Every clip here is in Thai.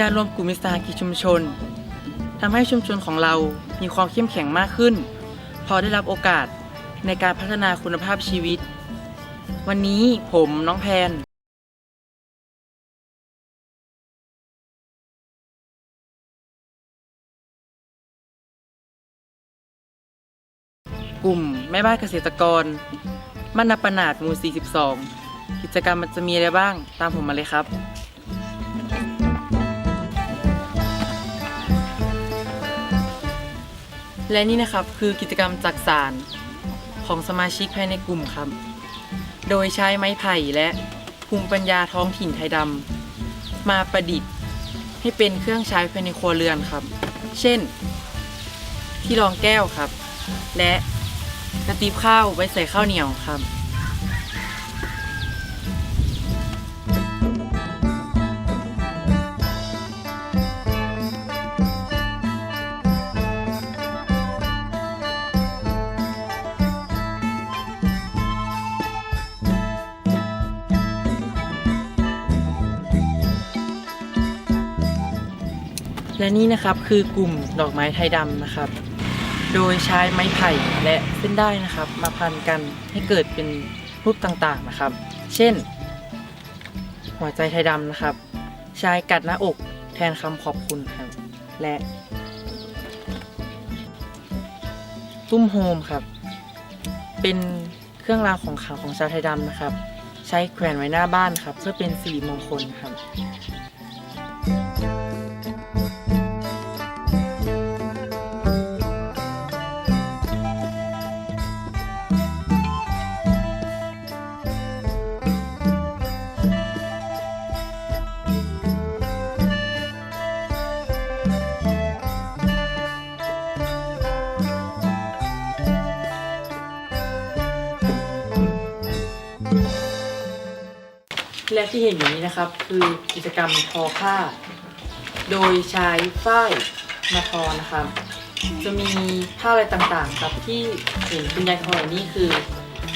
การรวมกลุ่มวิสาหกิจชุมชนทำให้ชุมชนของเรามีความเข้มแข็งมากขึ้น พอได้รับโอกาสในการพัฒนาคุณภาพชีวิต วันนี้ผมน้องแพนกลุ่มแม่บ้านเกษตรกรบ้านนาปนาดหมู่ 42 กิจกรรมมันจะมีอะไรบ้าง ตามผมมาเลยครับ และนี่นะครับคือกิจกรรมจักสารของสมาชิกภายในกลุ่มครับ โดยใช้ไม้ไผ่และภูมิปัญญาท้องถิ่นไทยดำมาประดิษฐ์ให้เป็นเครื่องใช้ภายในครัวเรือนครับ เช่น ที่รองแก้วครับ และกระติบข้าวไว้ใส่ข้าวเหนียวครับ และนี่นะครับคือกลุ่มดอกไม้ไทยดำนะครับ โดยใช้ไม้ไผ่และเส้นได้ายนะครับ มาพันกันให้เกิดเป็นรูปต่างๆนะครับ เช่น หัวใจไทยดำนะครับใช้กัดหน้าอกแทนคำขอบคุณครับ และตุ้มโฮมครับ เป็นเครื่องรางของขลังของชาวไทยดำนะครับ ใช้แขวนไว้หน้าบ้านครับ เพื่อเป็นสีมงคลครับ และที่เห็นอยู่นี้นะครับ คือกิจกรรมทอผ้า โดยใช้ฝ้ายมาทอนะครับ จะมีผ้าลายต่างๆ ครับที่เห็นเป็นยายทออยู่นี่คือ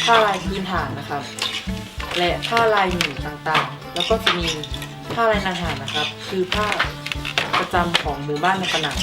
ผ้าลายพื้นฐานนะครับ และผ้าลายหมี่ต่างๆ แล้วก็จะมีผ้าลายนาหารนะครับ คือผ้าประจำของหมู่บ้านในขนาด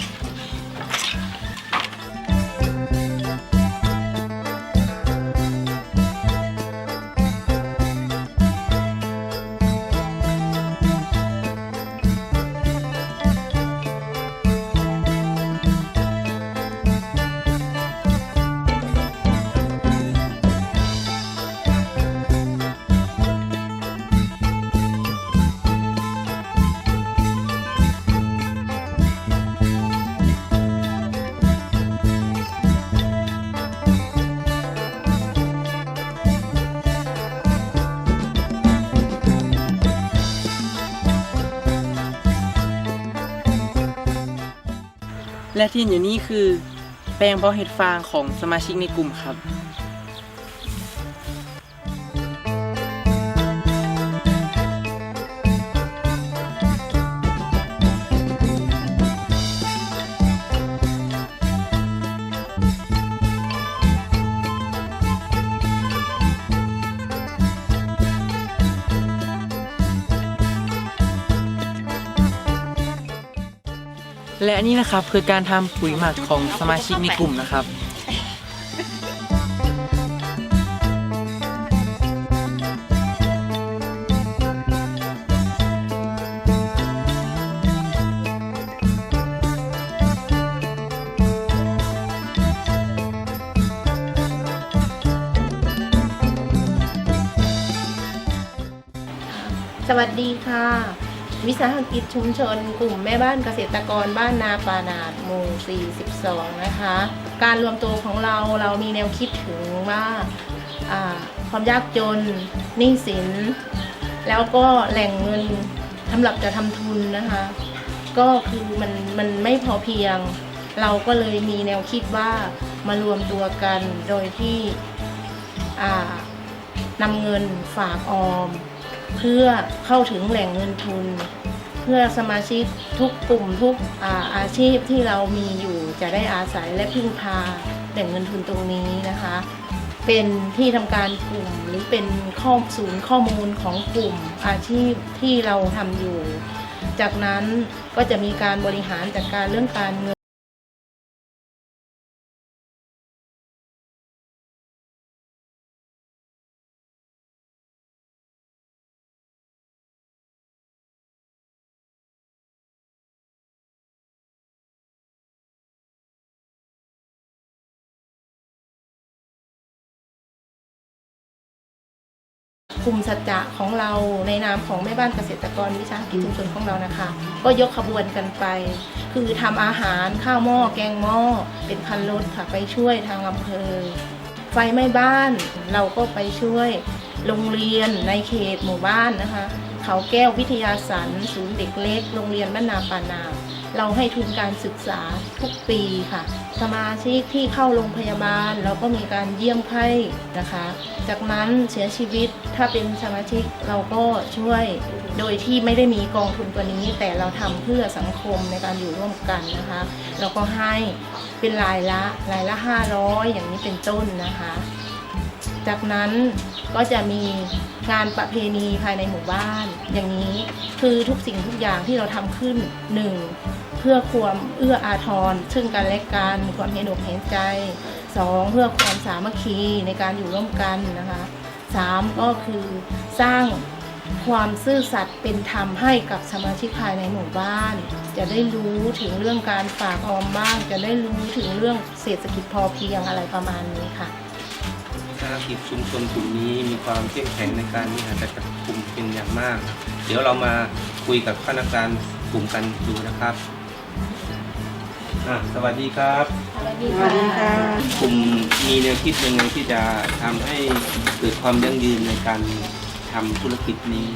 และที่เห็นอยู่นี่คือ แปลงเพาะเห็ดฟางของสมาชิกในกลุ่มครับ และนี่นะครับคือการทำปุ๋ยหมักของสมาชิกในกลุ่มนะครับสวัสดีค่ะ วิสาหกิจชุมชน กลุ่มแม่บ้านเกษตรกรบ้านนาปานาดหมู่42 นะคะ การรวมตัวของเราเรามีแนวคิดถึงว่าความยากจนหนี้สิน แล้วก็แหล่งเงินสำหรับจะทำทุนนะคะ ก็คือมันมันไม่พอเพียง เราก็เลยมีแนวคิดว่ามารวมตัวกันโดยที่นำเงินฝากออม เพื่อเข้าถึงแหล่งเงินทุน เพื่อสมาชิกทุกกลุ่มทุกอาอาชีพที่เรามีอยู่จะได้อาศัยและพึ่งพาแหล่งเงินทุนตรงนี้นะคะ เป็นที่ทำการกลุ่มหรือเป็นข้อศูนย์ข้อมูลของกลุ่มอาชีพที่เราทำอยู่ จากนั้นก็จะมีการบริหารจัดการเรื่องการเงิน กลุ่มสัจจะของเราในนามของแม่บ้านเกษตรกรวิสาหกิจชุมชนของเรานะคะ ก็ยกขบวนกันไป คือทำอาหารข้าวหม้อแกงหม้อเป็นคันรถค่ะไปช่วยทางอำเภอ ไฟไหม้บ้านเราก็ไปช่วยโรงเรียนในเขตหมู่บ้านนะคะ เขาแก้ววิทยาสันศูนย์เด็กเล็ก โรงเรียนบ้านนาปานา เราให้ทุนการศึกษาทุกปีค่ะ สมาชิกที่เข้าโรงพยาบาล เราก็มีการเยี่ยมไข้นะคะ จากนั้นเสียชีวิตถ้าเป็นสมาชิกเราก็ช่วยโดยที่ไม่ได้มีกองทุนตัวนี้ แต่เราทำเพื่อสังคมในการอยู่ร่วมกันนะคะเราก็ให้เป็นรายละรายละ 500 อย่างนี้เป็นต้นนะคะ จากนั้นก็จะมีงานประเพณีภายในหมู่บ้าน อย่างนี้คือทุกสิ่งทุกอย่างที่เราทำขึ้นหนึ่งเพื่อความเอื้ออาทรซึ่งกันและกันมีความเห็นอกเห็นใจสองเพื่อความสามัคคีในการอยู่ร่วมกันนะคะสามก็คือสร้างความซื่อสัตย์เป็นธรรมให้กับสมาชิกภายในหมู่บ้าน จะได้รู้ถึงเรื่องการฝากออมบ้าง จะได้รู้ถึงเรื่องเศรษฐกิจพอเพียงอะไรประมาณนี้ค่ะ วิสาหกิจชุมชนกลุ่มนี้มีความเข้มแข็งในการบริหารจัดการกลุ่มเป็นอย่างมาก เดี๋ยวเรามาคุยกับคณะกรรมการกลุ่มกันดูนะครับอะสวัสดีครับสวัสดีสวัสดีค่ะกลุ่มมีแนวคิดยังไงที่จะทำให้เกิดความยั่งยืนในการทำธุรกิจนี้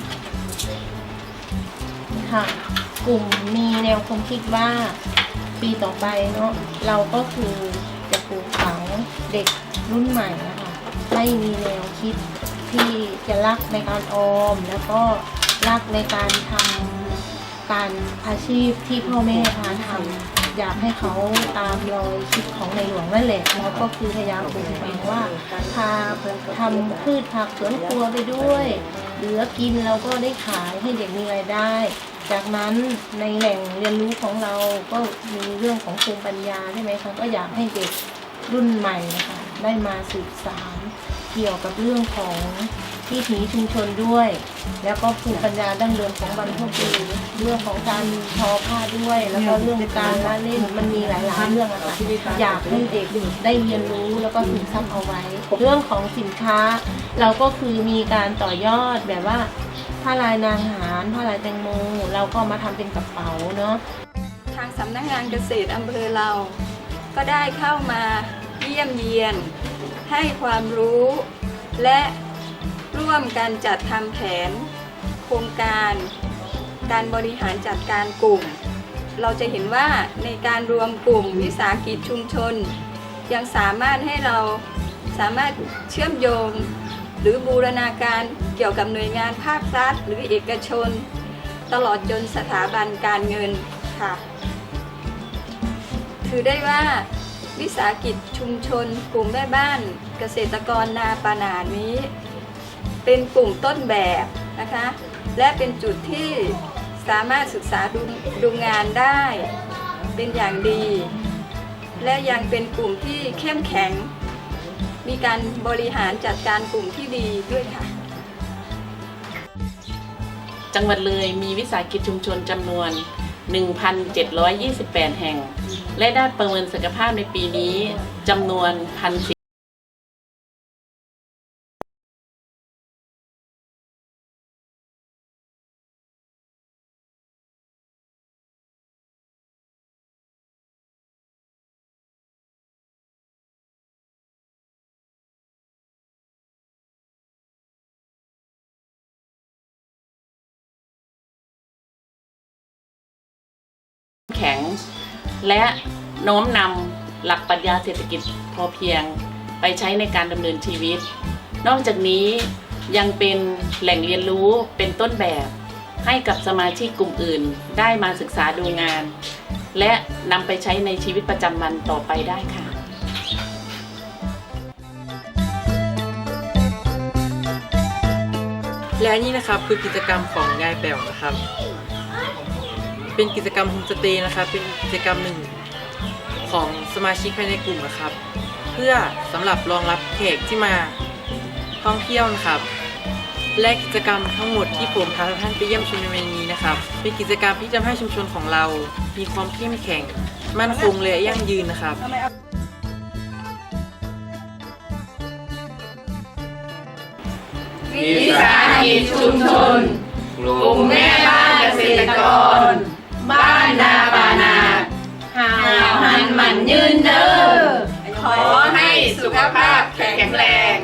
ค่ะ กลุ่มมีแนวความคิดว่าปีต่อไปเนาะเราก็คือจะปลูกฝังเด็กรุ่นใหม่นะ คะให้มีแนวคิดที่จะรักในการออม แล้วก็รักในการทำการอาชีพที่พ่อแม่พาทำอยากให้เขาตามรอยคิดของในหลวงนั่นแหละแล้วก็คือพยายามปลูกฝังว่าพาทำพืชผักสวนครัวไปด้วยเหลือกินเราก็ได้ขายให้เด็กมีรายได้ จากนั้นในแหล่งเรียนรู้ของเราก็มีเรื่องของภูมิปัญญาใช่ไหมคะก็อยากให้เด็กรุ่นใหม่นะคะได้มาสืบสาน เกี่ยวกับเรื่องของวิถีชุมชนด้วย แล้วก็ภูมิปัญญาดั้งเดิมของบรรพบุรุษเรื่องของการทอผ้าด้วย แล้วก็เรื่องการละเล่นมันมีหลาย ๆ เรื่องอะค่ะอยากให้เด็กได้เรียนรู้แล้วก็ซึมซับเอาไว้ เรื่องของสินค้า เราก็คือมีการต่อยอดแบบว่าผ้าลายนางหารผ้าลายแตงโมเราก็มาทำเป็นกระเป๋าเนาะทางสำนักงานเกษตรอำเภอเราก็ได้เข้ามา ยี่ยมเยียน ให้ความรู้ และร่วมกันจัดทำแผน โครงการ การบริหารจัดการกลุ่ม เราจะเห็นว่าในการรวมกลุ่มวิสาหกิจชุมชน ยังสามารถให้เราสามารถเชื่อมโยง หรือบูรณาการเกี่ยวกับหน่วยงานภาครัฐหรือเอกชน ตลอดจนสถาบันการเงินค่ะ ถือได้ว่า วิสาหกิจชุมชน กลุ่มแม่บ้านเกษตรกรนาปานานี้ เป็นกลุ่มต้นแบบนะคะ และเป็นจุดที่สามารถศึกษาดูดูงานได้เป็นอย่างดี และยังเป็นกลุ่มที่เข้มแข็ง มีการบริหารจัดการกลุ่มที่ดีด้วยค่ะ จังหวัดเลยมีวิสาหกิจชุมชนจำนวน 1,728 แห่ง และได้ประเมินศักยภาพในปีนี้จำนวน แข็ง และโน้มนำหลักปรัชญาเศรษฐกิจพอเพียงไปใช้ในการดำเนินชีวิต นอกจากนี้ยังเป็นแหล่งเรียนรู้เป็นต้นแบบให้กับสมาชิกกลุ่มอื่นได้มาศึกษาดูงาน และนำไปใช้ในชีวิตประจำวันต่อไปได้ค่ะและนี่นะครับคือกิจกรรมของยายแป๋วนะครับ เป็นกิจกรรมโฮมสเตย์นะครับ เป็นกิจกรรมหนึ่งของสมาชิกภายในกลุ่มนะครับ เพื่อสำหรับรองรับแขกที่มาท่องเที่ยวนะครับ และกิจกรรมทั้งหมดที่ผมพาท่านไปเยี่ยมชมในวันนี้นะครับ เป็นกิจกรรมที่จะให้ชุมชนของเรา มีความเข้มแข็ง มั่นคงและยั่งยืนนะครับวิสาหกิจชุมชนกลุ่มแม่บ้านเกษตรกร ยืนเดินขอให้สุขภาพแข็งแรง